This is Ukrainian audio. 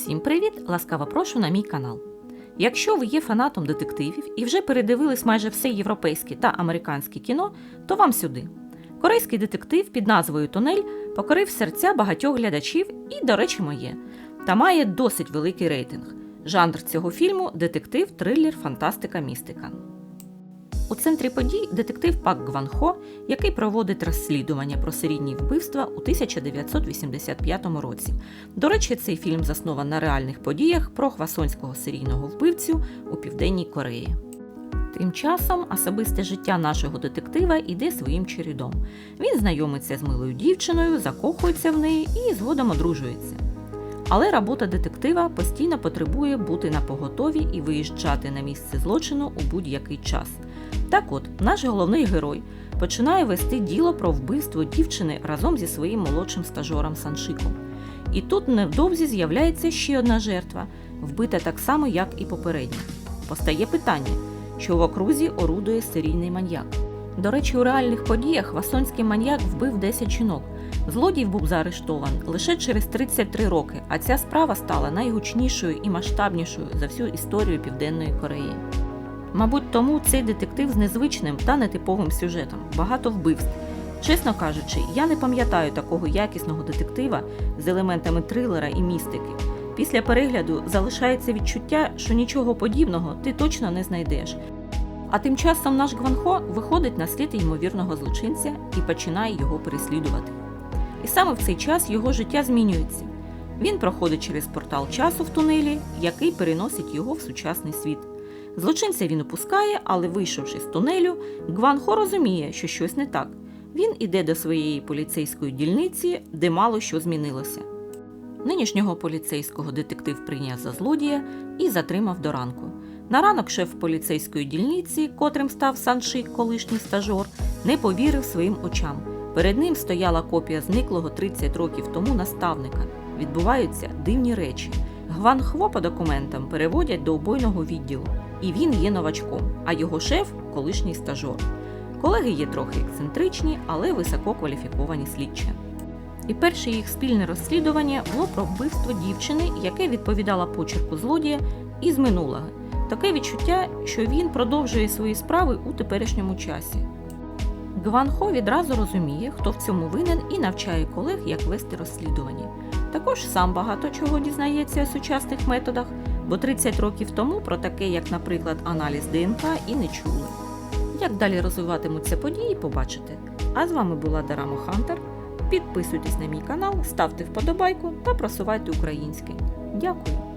Всім привіт! Ласкаво прошу на мій канал. Якщо ви є фанатом детективів і вже передивились майже все європейське та американське кіно, то вам сюди. Корейський детектив під назвою Тунель покорив серця багатьох глядачів і, до речі, моє, та має досить великий рейтинг. Жанр цього фільму детектив, трилер, фантастика, містика. У центрі подій детектив Пак Гван Хо, який проводить розслідування про серійні вбивства у 1985 році. До речі, цей фільм заснований на реальних подіях про хвасонського серійного вбивцю у Південній Кореї. Тим часом особисте життя нашого детектива йде своїм чередом. Він знайомиться з милою дівчиною, закохується в неї і згодом одружується. Але робота детектива постійно потребує бути на поготові і виїжджати на місце злочину у будь-який час. Так от, наш головний герой починає вести діло про вбивство дівчини разом зі своїм молодшим стажором Саншиком. І тут невдовзі з'являється ще одна жертва, вбита так само, як і попередня. Постає питання, що в окрузі орудує серійний маньяк. До речі, у реальних подіях васонський маньяк вбив 10 жінок. Злодій був заарештований лише через 33 роки, а ця справа стала найгучнішою і масштабнішою за всю історію Південної Кореї. Мабуть, тому цей детектив з незвичним та нетиповим сюжетом, багато вбивств. Чесно кажучи, я не пам'ятаю такого якісного детектива з елементами трилера і містики. Після перегляду залишається відчуття, що нічого подібного ти точно не знайдеш. А тим часом наш Гванхо виходить на слід ймовірного злочинця і починає його переслідувати. І саме в цей час його життя змінюється. Він проходить через портал часу в тунелі, який переносить його в сучасний світ. Злочинця він опускає, але вийшовши з тунелю, Гванхо розуміє, що щось не так. Він іде до своєї поліцейської дільниці, де мало що змінилося. Нинішнього поліцейського детектив прийняв за злодія і затримав до ранку. На ранок шеф поліцейської дільниці, котрим став Саншик, колишній стажор, не повірив своїм очам. Перед ним стояла копія зниклого 30 років тому наставника. Відбуваються дивні речі. Гван Хво по документам переводять до убойного відділу, і він є новачком, а його шеф колишній стажор. Колеги є трохи ексцентричні, але висококваліфіковані слідчі. І перше їх спільне розслідування було про вбивство дівчини, яке відповідало почерку злодія із минулого. Таке відчуття, що він продовжує свої справи у теперішньому часі. Гван Хо відразу розуміє, хто в цьому винен, і навчає колег, як вести розслідування. Також сам багато чого дізнається у сучасних методах, бо 30 років тому про таке, як, наприклад, аналіз ДНК, і не чули. Як далі розвиватимуться події, побачите. А з вами була Дарамо Хантер. Підписуйтесь на мій канал, ставте вподобайку та просувайте українське. Дякую!